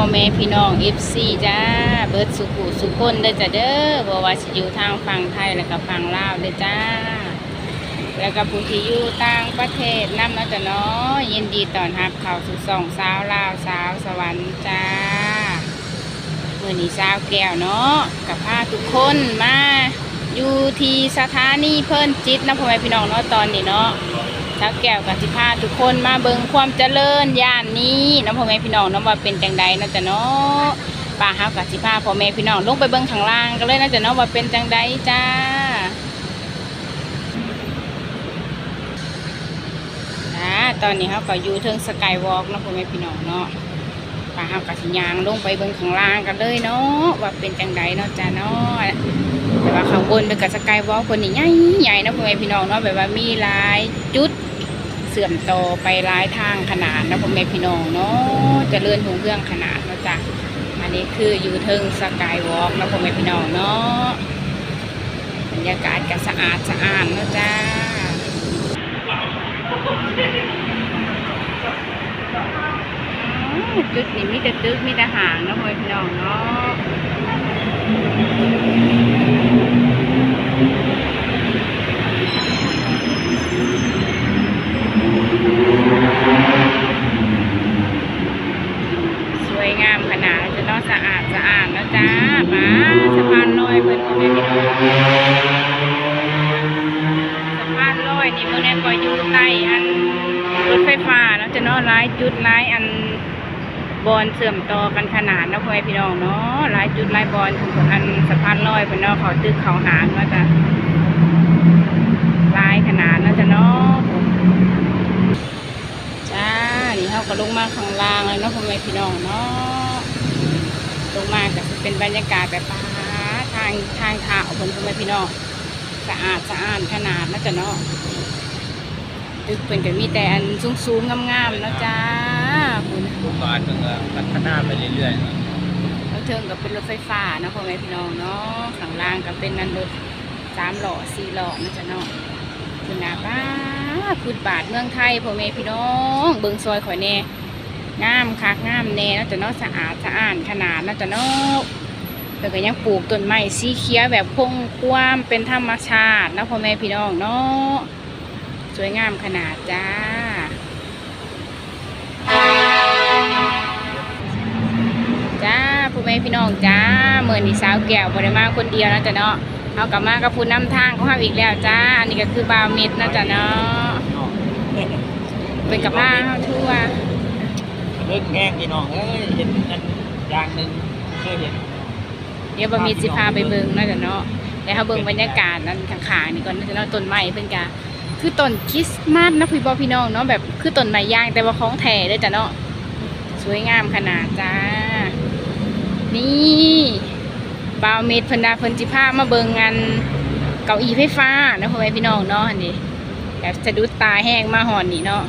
พ่อแม่พี่น้อง FC จ้าเบิร์ดสุขุสุคนเด้จ้าเด้อบว่าสิอยู่ทางฝั่งไทยแล้วก็ฝั่งลาวเด้อจ้า แล้วก็ผู้ที่อยู่ต่างประเทศนำเนาะจ้ะเนาะยินดีต้อนรับเข้าสู่สองสาวลาวสาวสวรรค์จ้าเมื้อนี้สาวแก้วเนาะกับพาทุกคนมาอยู่ที่สถานีเพิ่นจิตนะพ่อแม่พี่น้องเนาะตอนนี้เนาะ สาวแก้วกับสิพาทุกคนมาเบิงความเจริญย่านนี้น้องพ่อแม่พี่น้องน้องว่าเป็นจังใดเนาะจ้ะเนาะป้าเฮากับสิพาพ่อแม่พี่น้องลงไปเบิงข้างล่างกันเลยนะจ้ะเนาะว่าเป็นจังใดจ้าตอนนี้เฮาก็อยู่เทิงสกายวอล์กนะพ่อแม่พี่น้องเนาะป้าเฮากับสิยางลงไปเบิ่งข้างล่างกันเลยเนาะว่าเป็นจังใดเนาะจ้ะเนาะแต่ว่าข้างบนเป็นกับสกายวอล์กคนนี้ใหญ่ใหญ่นะพ่อแม่พี่น้องเนาะแบบว่ามีหลายจุด สื่อมโตอไปร้ายทางขนาดนะพ่อแม่พี่น้องเนาะจะเลื่อนหงเรื่องขนาดเนาะจ้ะอันนี้คืออยู่เทิงสกายวอล์กนะพ่อแม่พี่น้องเนาะบรรยากาศก็สะอาดสะอาดเนาะจ้าจุดนี้มีแต่ตึกมีแต่หางนะพ่อแม่พี่น้องเนาะ สวยงามขนาดจะเนาะสะ อาดสะอาดแล้วจ้าป้าสะพานลอยเพิ่นพ่อแม่พี่น้องสะพานลอยนี่เมื่อนี้ก็อยู่ใต้อันรถไฟฟ้าเนาะจะเนาะหลายจุดหลายอันบอนเสื่อมต่อกันขนาดนะพ่อแม่พี่น้องเนาะหลายจุดหลายบอนอันสะพานลอยเพิ่นเนาะเขาตึกเขาหางเนาะจะหลายขนาดเนาะจะเนาะจ้านี่เขาก็ลงมาข้างล่างเลยเนาะพ่อแม่พี่น้องเนาะ ลงมาก็สิเป็นบรรยากาศแบบป่าทางทางเท้าเพิ่นพ่อแม่พี่น้องสะอาดสะอาดขนาดนะจ๊ะเนาะตึกเป็นก็มีแต่อันสูงๆงามๆเนาะจ้าคุณลูกบาทมันก็พัฒนาไปเรื่อยๆนะแล้วเทิงก็เป็นรถไฟฟ้าเนาะพ่อแม่พี่น้องเนาะข้างล่างก็เป็นนันรถสามหล่อสี่หล่อนะจ๊ะเนาะคุณนาป้าคุณบาทเมืองไทยพ่อแม่พี่น้อง เบิงซอยข่อยแน่ งามคักงามแน่เนาจะเนาะสะอาดสะอาดขนาดเนาจะเนาะแล้วก็ยังปลูกต้นไม้สีเขียวแบบคงความเป็นธรรมชาตินาะพ่อแม่พี่น้องเนาะสวยงามขนาดจ้าจ้าพ่อแม่พี่น้องจ้าเมื่อนี้สาวแก้วบริมาคนเดียวนะจ๊ะเนาะเอากลับมากับผู้นำทางของเราอีกแล้วจ้าอันนี้ก็คือบาวมิดนะจ๊ะเนาะเป็นกับผ้าเข้าทั่ว เลิกแห้งพี่น้องเอ้ยเห็นอันอย่างหนึ่งเคยเห็นเดี๋ยวบาวมิดสิพาไปเบิ่งนะจ๊ะเนาะแล้วเขาเบิ่งบรรยากาศนั่นข้างๆนี่ก่อนนะจ๊ะเนาะต้นไม้เพิ่นกะคือต้นคริสต์มาสนะพี่บอพี่น้องเนาะแบบคือต้นไม้ย่างแต่ว่าของแท้เด้อจ้ะเนาะสวยงามขนาดจ้า นี่บาวเมดเพิ่นดาเพิ่นจิพามาเบิ่งงานเก้าอี้ไฟฟ้าเนาะพ่อแม่พี่น้องเนาะอันนี้แบบสะดุดตาแห้งมาหอนนี่เนาะ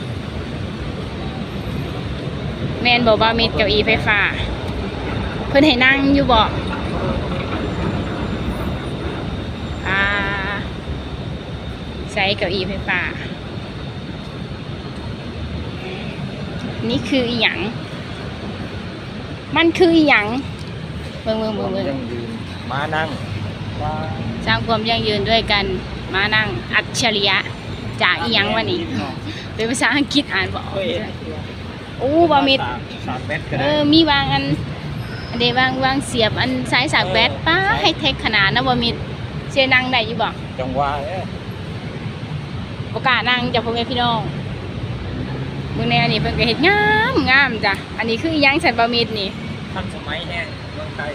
แม่นบอกบาวเมดเก้าอี้ไฟฟ้า เพิ่นให้นั่งอยู่บ่อ่าใช้เก้าอี้ไฟฟ้า นี่คืออีหยัง มันคืออีหยังเบิ่งเบิ่งเบิ่งเบิ่งยังยืนมานั่งว่าสร้างความยั่งยืนด้วยกันมานั่งอัจฉริยะจากอีหยังวะนี่เป็นภาษาอังกฤษอ่านบอกเคยเห็น โอ้บามิดสามสามเมตรก็เอได้อมีวางอันอันเดวางวางเสียบอันสายสากแบตป้าให้เทคขนาดนะบามิดเสียนั่งได้อยู่บ่จังหวะเอ้ยประกล้าศนั่งจากพ่อแม่พี่น้องมึงในอันนี้เพิ่นก็เฮ็ดงามงามจ้ะอันนี้คืออีหยังใส่บามิดนี่ทันสมัยแห้งเมืองไทย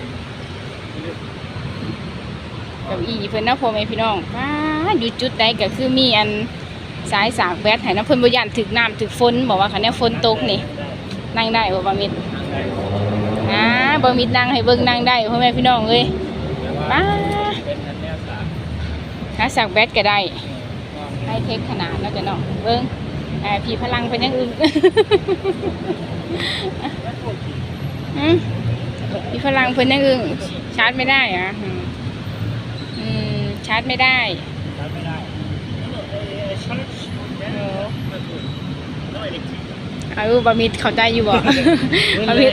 เก้าอี้เพิ่นนะพ่อแม่พี่น้องว้าอยู่จุดใดก็คือมีอันสายสากแบตให้นะเพิ่นบ่ย่านถึกน้ำถึกฝนบอกว่าคันนี้ฝนตกนี่ นั่งได้บ่บ่มิดอ่าบ่มิดนั่งให้เบิ่งนั่งได้พ่อแม่พี่น้องเอ้ยป้าถ้ามหาสากแบตก็ได้ ให้เทคขนาดเนาะจ้ะเนาะเบิ่งอ่าพี่พลังเป็นย่างอื่นอืมพี่พลังเพิ่นย่างอื่นชาร์จไม่ได้อะอืมชาร์จไม่ได้ จำไม่ได้ เออเอาบะมิดเข้าใจอยู่บ่บะมิด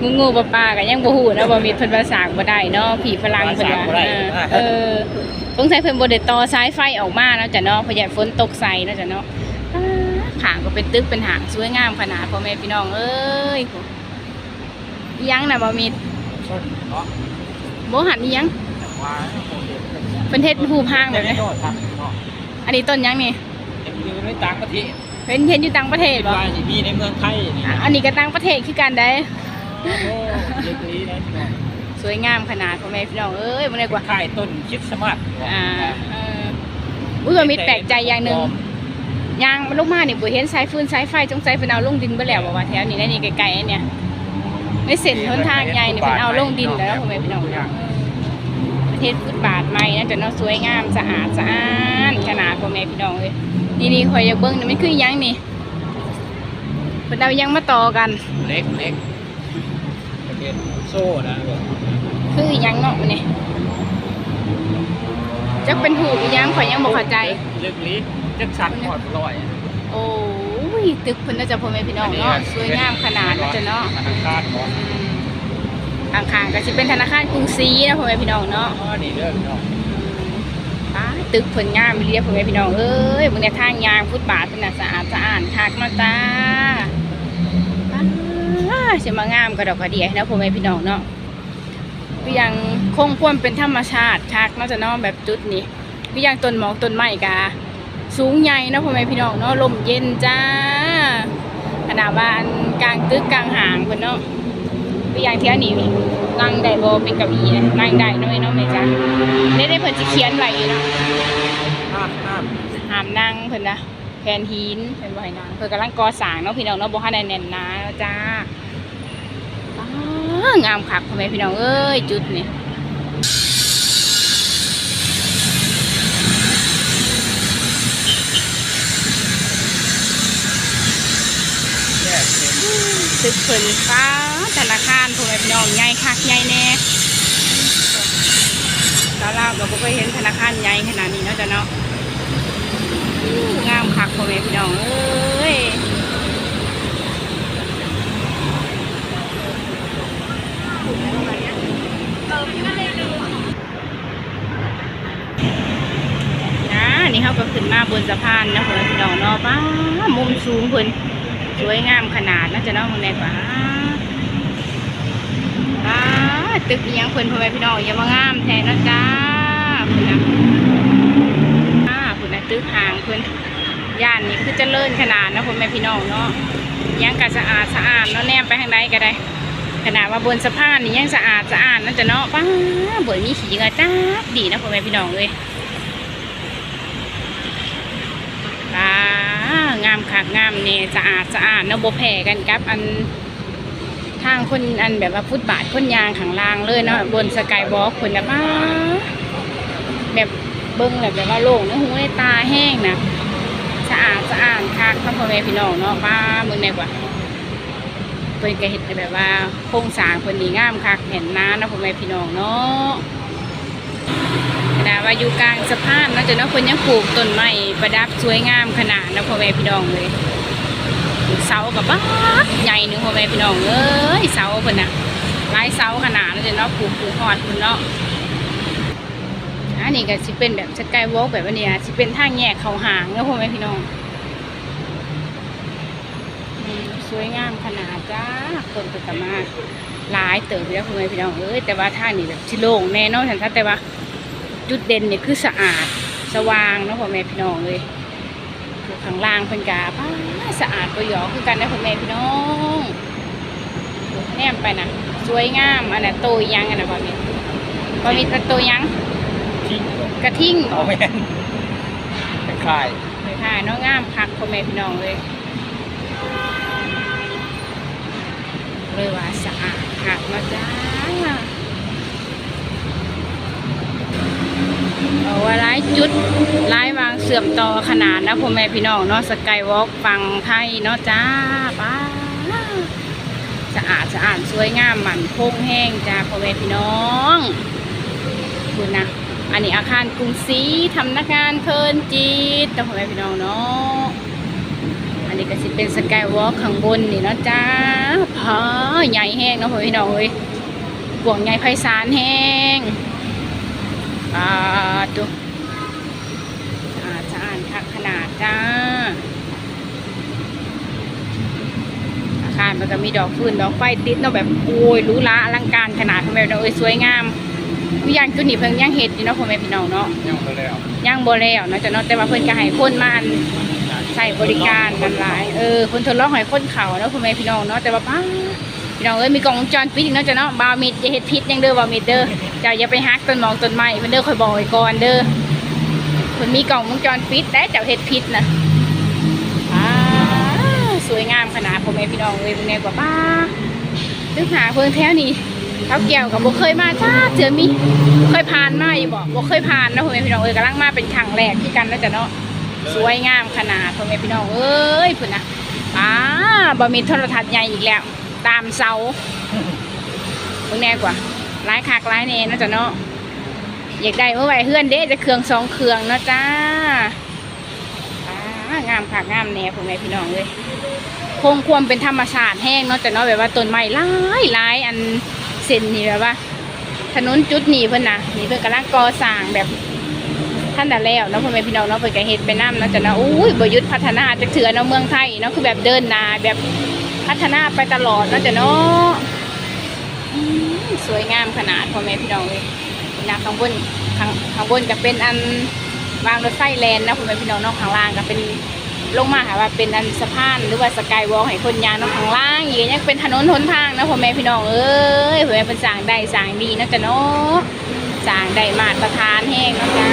งูงูปลาปลากันยังบ่ฮู้นะบะมิดเพิ่นภาษาบ่ได้เนาะผีฝรั่งเพิ่นว่าภาษาบ่ได้เออเออสงสัยเพิ่นบ่ได้ต่อสายไฟออกมาเนาะจ้ะเนาะเพราะใหญ่ฝนตกใส่เนาะจ้ะเนาะอ่าขางก็เป็นตึกเป็นหางสวยงามขนาดพ่อแม่พี่น้องเอ้ยโหอิหยังน่ะบะมิดชนเนาะบ่หันอิหยังแต่ว่าโมเดลเพิ่นเฮ็ดรูปร่างแบบนี้โทษครับเนาะอันนี้ต้นหยังนี่ ยังอยู่ในต่างประเทศเพิ่นเฮ็ดอยู่ต่างประเทศบ่ว่าสิมีในเมืองไทยนี่อะอันนี้ก็ต่างประเทศคือกันได้โอ้โหเด็กดีนะพี่น้องสวยงามขนาดพ่อแม่พี่น้องเอ้ยบ่ได้กว่าค่ายต้นคริดสต์มาสอ่าเอออุ้ยบ่มีแปลกใจอย่างหนึงยางมันลงมานี่บ่เห็นสายฟืนสายไฟจงใจเพิ่นเอาลงดินเบ่แล้วบ่ว่าแถวนี้นะนี่ไกลๆอันเนี่ยในเส้นหนทางใหญ่นี่เพิ่นเอาลงดินแล้วพ่อแม่พี่น้องประเทศฟุตบาทใหม่นะจนเนาะสวยงามสะอาดสะอ้านขนาดพ่อแม่พี่น้องเอ้ย นี่นี่ข่อยอยากเบิ่งนี่มันคือหยังนี่เพิ่นเอาหยังมาต่อกัน เล็กเล็กประเทศโซ่นะคืออีหยังเนาะมันนี่จักเป็นหูอีหยังข่อยยังบ่เข้าใจเล็กลิจักสันหอดลอยโอ้ยตึกเพิ่นน่าจะพ่อแม่พี่น้องเนาะสวยงามขนาดน่าจะเนาะธนาคารของข้างๆก็สิเป็นธนาคารกรุงศรีนะพ่อแม่พี่น้องเนาะอ๋อนี่เรื่องเนาะป้า ตึกเพิ่นงามเรียบพ่อแม่พี่น้องเอ้ยมื้อนี้ทางยางฟุตบาทเพิ่นน่ะสะอาดสะอ้านคักเนาจ้าป้าสิมางามกระดอกกระเดียนะพ่อแม่พี่น้องเนาะก็ยังคงความเป็นธรรมชาติคักนาะจะเนาะแบบจุดนี้ก็ยังต้นหมอกต้นไม้กาสูงใหญ่นะพ่อแม่พี่น้องเนาะลมเย็นจ้าขนาดว่านกลางตึกกลางหางเพิ่นเนาะ ตัวอย่างที่อันนี้นั่งได้บ่เป็นเก้าอี้นะนั่งได้เนาะเนาะแม่จ้าได้ได้เพิ่นสิเขียนไว้เนาะห้ามห้ามห้ามนั่งเพิ่นนะแผนหินเพิ่นบ่ให้นั่งเพิ่นกำลังก่อสร้างเนาะพี่น้องเนาะบ่ทันได้แน่นหนาแล้วจ้าอ้างามคักพ่อแม่พี่น้องเอ้ยจุดนี่ แยกเป็น ตึก เพิ่นฟ้าธนาคารพ่อแม่พี่น้องใหญ่คักใหญ่แน่ตอนเราก็บ่เคยเห็นธนาคารใหญ่ขนาดนี้เนาะจ้ะเนาะงามคักพ่อแม่พี่น้องเอ้ยนี่เขาก็ขึ้นมาบนสะพานนะเพื่อแม่พี่น้องเนาะป้ามุมสูงเพิ่อน สวยงามขนาดน่าจะน้องคนไหนกว่าป้าตึกยังเพิ่นพ่อแม่พี่น้องย่ามางามแทนนะจ้าเพิ่นนะอ่าเพิ่นนะตึกห่างเพิ่นย่านนี้คือจะเจริญขนาดนะพ่อแม่พี่น้องเนาะยังก็สะอาดสะอาดเนาะแนมไปทางใดก็ได้ ขนาดว่าบนสะพานนี่ยังสะอาดสะอาดนั่นจะเนาะป้าบ่มีขี้เงาจ้าดีนะพ่อแม่พี่น้องเลยอ่าามคักงามเนี่ยสะอาดสะอาดเนาะบ่แพ้กันกับอันทางคนอันแบบว่าฟุตบาทคนยางข้างล่างเลยเนาะบนสกายวอล์กคนแบบว่าแบบเบิ้งแบบแบบว่าโล่งเนื้อหูในตาแห้งนะสะอาดสะอาดคักพ่อแม่พี่น้องเนาะป้ามึงในกว่าเพิ่นก็เห็นแบบว่าโครงสร้างเพิ่นนี่งามคักเห็นน้าเนาะพ่อแม่พี่น้องเนาะ นาดว่าอยู่กลางสะพานนาะจะเนาะคนยังปลูกต้นไม้ประดับสวยงามขนาดนะพ่อแม่พี่น้องเลย เสากับบ้าใหญ่หนึ่งพ่อแม่พี่น้องเอ้ยเสาเพิ่นน่ะหลายเสาขนาดแล้วจะเนาะปลูกปลูกหอดเพิ่นเนาะอันนี้ก็สิเป็นแบบสกายวอล์กแบบอันนี้นะสิเป็นทางแยกเขาหางนะพ่อแม่พี่น้องสวยงามขนาดจ้าคนก็จะมาหลายเติบแล้วพ่อแม่พี่น้องเอ้ยแต่ว่าท่านี้แบบสิโล่งแน่นอนฉันแต่ว่า จุดเด่นเนี่ยคือสะอาดสว่างเนาะพ่อแม่พี่น้องเลยอยู่ข้างล่างเพิ่นกาป้าสะอาดตัวหยอคือกันนะพ่อแม่พี่น้องแนมไปนะสวยงามอันนั้นโตอีหยังอันนั้นพ่อแม่พ่อมีแต่โตหยังทิ้งกระทิ่งเอาแม่นไปค่ายเลยค่ะเนาะงามคักพ่อแม่พี่น้องเลยเลยว่าสะอาดคักเนาะจ้า เอา ว่าหลายจุดหลายวางเสื่อมต่อขนาดนะพ่อแม่พี่น้องเนาะสกายวอล์กฟังไทยเนาะจ้าป้าสะอาดสะอาดสวยงามหมันคงแห้งจ้าพ่อแม่พี่น้องคุณนะอันนี้อาคารกรุงศรีทำนักงานเพลินจีตต่พ่อแม่พี่น้องเนาะอันนี้ก็สิเป็นสกายวอล์กข้างบนนี่เนาะจ้าพอใหญ่แห้งเนาะพ่อแม่พี่น้องเอ้ยกวงใหญ่ไพศาลแห้งาดูอ่าจะอ่านคักขนาดจ้า อาคารมันก็มีดอกฟืนดอกไฟติดเนาะแบบโอ้ยหรูหราอลังการขนาดพ่อแม่พี่น้องเอ้ยสวยงามวิญญาณจุดนี้เพิ่งย่างเห็ดอยู่เนาะพ่อแม่พี่น้องเนาะยังไปแล้วย่างบ่แล้วเนาะจ้ะเนาะแต่ว่าเพิ่นก็ให้คนมาอันใช้บริการกันหลายเออเพิ่นทดลองให้คนเขาเนาะพ่อแม่พี่น้องเนาะแต่ว่าป้า พี่น้องเอ้ยมีกล้องวงจรปิดอีกนะจ้ะเนาะบาวมิดอย่าเฮ็ดผิดหยังเด้อบาวมิดเด้อเจ้าอย่าไปฮักต้นมองต้นไม้เพิ่นเด้อคอยบอกไว้ก่อนเด้อเพิ่นมีกล้องวงจรปิดแต่เจ้าเฮ็ดผิดนะสวยงามขนาดพ่อแม่พี่น้องเอ้ยเป็นไงกว่าป้าตึกหาเพิ่นแถวนี้เขาเกี่ยวกับบ่เคยมาจ้าเถื่อมีเคยผ่านมาอยู่บอกว่เคยผ่านนะพ่อแม่พี่น้องเอ้ยกำลังมาเป็นครั้งแรกที่กันแล้วจ้ะเนาะสวยงามขนาดพ่อแม่พี่น้องเอ้ยพุ่นนะอ่าบ่มีโทรทัศน์ใหญ่อีกแล้ว ตามเสาเพิ่งแน่กว่าร้ายคักร้ายเน่นะจ้ะเนาะอยากได้เมื่อไหร่เฮือนเด้จะเครื่องสองเครื่องเนาะจ้างามคักงามแน่พ่อแม่พี่น้องเลยคงความเป็นธรรมชาติแห้งเนาะจ้ะเนาะแบบว่าต้นไม้หลายหลายอันเส้นนี่แบบว่า ถนนจุดนี้เพิ่อนนะนี่เพิ่อนกำลังก่อสร้างแบบท่านน่แล้วเนาะพ่อแม่พี่น้องเนาะเพิ่นก็เฮ็ดไปนํเนาะจ้ะเนาะอุ้ยบยุดพัฒนาจักเถื่อเนาะเมืองไทยเนาะคือแบบเดินนาแบบ พัฒนาไปตลอดนาะจ้ะเนาะสวยงามขนาดพ่อแม่พี่น้องเลยนะข้างบนข้างข้างบนก็เป็นอันวางรถไฟแลนนะพ่อแม่พี่น้องนาะข้างล่างก็เป็นลงมาหาว่าเป็นอันสะพานหรือว่าสกายวอล์กให้คนยางนาะข้างล่างอีกยังเป็นถนนหนทางนะพ่อแม่พี่น้องเอ้ยพ่อแม่เป็นสางได้สางดีนาะจ้ะเนาะสางได้มาตรฐานแห้งนะจ้า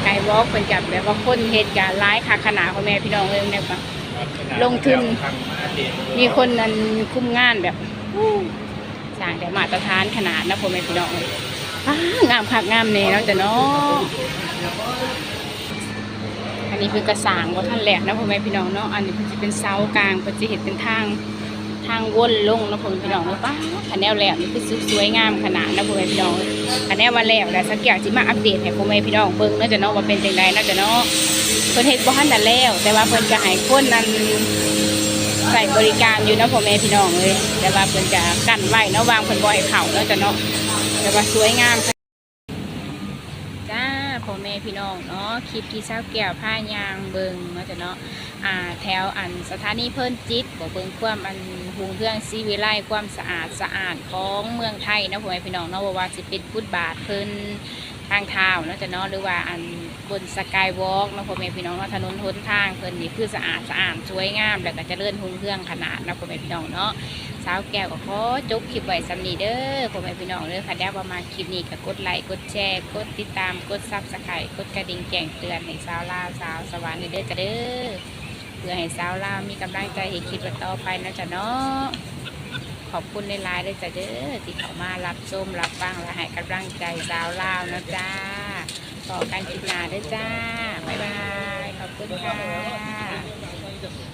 สกายวอล์กเป็นกับแบบว่าคนเหตุการณ์ร้ายค่ะขนาดของแม่พี่น้องเลยเนี่ยปะลงทุน มีคนนั้นคุ้มงานแบบสร้างได้มาตรฐานขนาดนะพ่อแม่พี่น้องเลยงามคักงามเน่เนาะจ้ะเนาะอันนี้คือกระสางว่าท่านแหลกนะพ่อแม่พี่น้องเนาะอันนี้คือจะเป็นเสากลางเป็นจะเห็นเป็นทาง ทางวนลงนะพ่อแม่พี่น้องนะป้าอันแนวแล้วนี่คือสวยงามขนาดนะพ่อแม่พี่น้องอันแนวมาแล้วแล้วสักอย่างที่มาอัปเดตให้พ่อแม่พี่น้องเบิ่งเนาจะเนาะว่าเป็นจังไดเนาจะเนาะเพิ่นเฮ็ดบ่ทันแล้ว แต่ว่าเพิ่นก็ให้คนนั้นใส่บริการอยู่นะพ่อแม่พี่น้องเลยแต่ว่าเพิ่นจะกั้นไว้เนาะวางเพิ่นบ่ให้เข้าเนาะจ้ะเนาะแต่ว่าสวยงาม พี่น้องเนาะคลิปที่เช้าแก้วผ้ายางเบิงเนาะจ้ะเนาะอ่าแถวอันสถานีเพิ่นจิตบอกเบิงความอันหุงเครื่องซีวิไลความสะอาดสะอาดของเมืองไทยนาะพ่อแม่พี่น้องเนาะว่าสิเป็นฟุตบาทเพิ่นทางเท้าเนาะจะเนาะหรือว่าอัน บนสกายวอล์กนะพ่อแม่พี่น้องเนาะถนนหนทางเพิ่นนี่คือสะอาดสะอาดสวยงาม แล้วก็เจริญหุ่งเครื่องขนาดนะพ่อแม่พี่น้องเนาะสาวแก้วก็ขอจบคลิปไว้สำนีเด้อพ่อแม่พี่น้องเด้อค่ะแล้วประมาณคลิปนี้ก็กดไลค์กดแชร์กดติดตามกดซับสไครต์กดกระดิ่งแจ้งเตือนให้สาวลาวสาวสวรรค์เด้อจ้ะเด้อเพื่อให้สาวลาวมีกำลังใจให้คิดต่อไปนะจ๊ะเนาะขอบคุณในไลน์ด้วยจ้ะเด้อที่เขามารับชมรับฟังและให้กำลังใจสาวลาวนะจ้า ต่อกันคลิปหน้าด้วยจ้า บ๊ายบาย ขอบคุณค่ะ